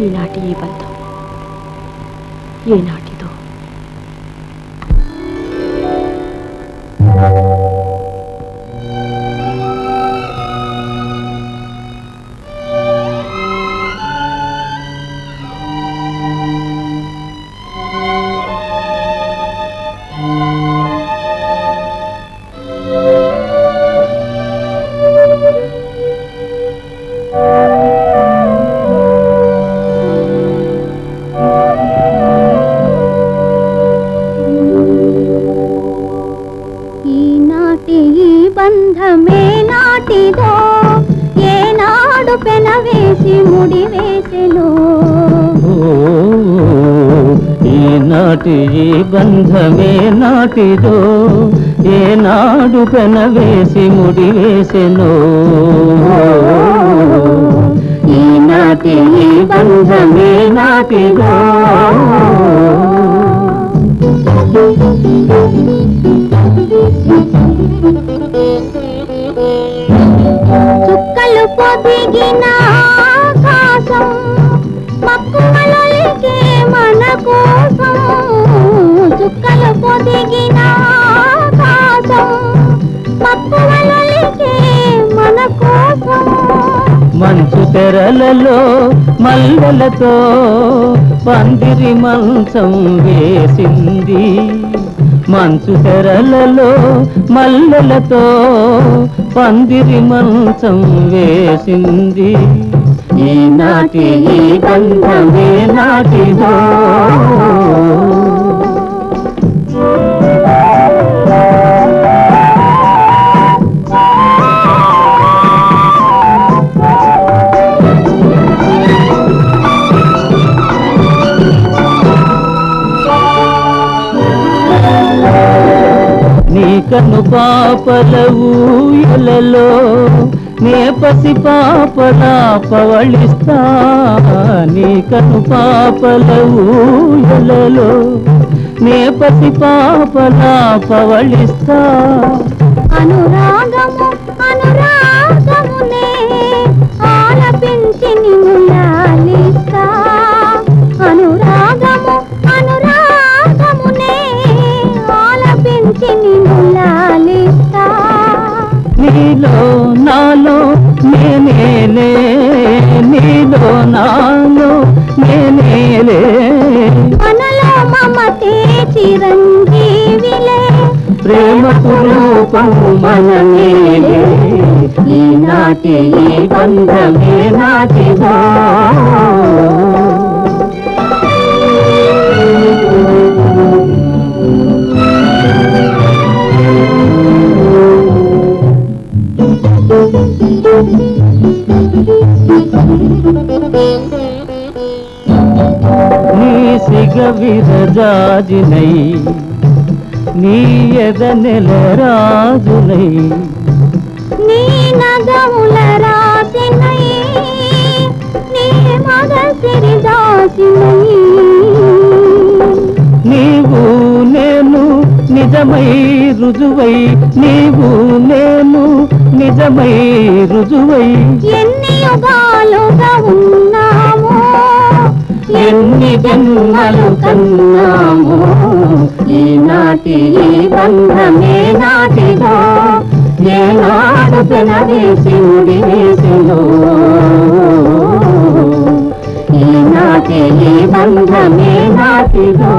ఈనాటి ఈ బంధం ఏనాటి నాటి ఈ బంధమే నాటిదో ఏనాడు పెనవేసి ముడి ఈనాటి ఈ బంధమే నాటిదో. చుక్కలు పొదిగిన తెరలలో మల్లెలతో పందిరి మంచం వేసింది. మంచు తెరలలో మల్లెలతో పందిరి మంచం వేసింది. ఈనాటి ఈ బంధమే నాటిదో కను పాపల ఊయలలో నే పసి పాపల పవళిస్తా. నీ కను పాపల ఊయలలో నే పసి పాపల పవళిస్తా. అనురాగము అనురాగమునే ఆలపించి నిన్ను నీలో నాలో నేనేలే నీలో నాలో నేనేలే మనలో మమతే చిరంజీవిలే ప్రేమ రూపము మనమేలే ఈనాటి ఈ బంధమే నాటిదో నీ సిగ విరజాజినై నీ ఎద నెల రాజునై. నీ నగముల రాసినై నీ మగ సిరి దాసినై. నీవు నేను నిజమై రుజువై నీవు నేను నిజమై రుజువై. ఎన్ని యుగాలుగా ఉన్నాము. ఎన్ని జన్మలు కన్నాము? ఈనాటి ఈ బంధమే నాటిగా ఏనాడు పెనవేసి ముడి ఈనాటి ఈ బంధమే నాటిగా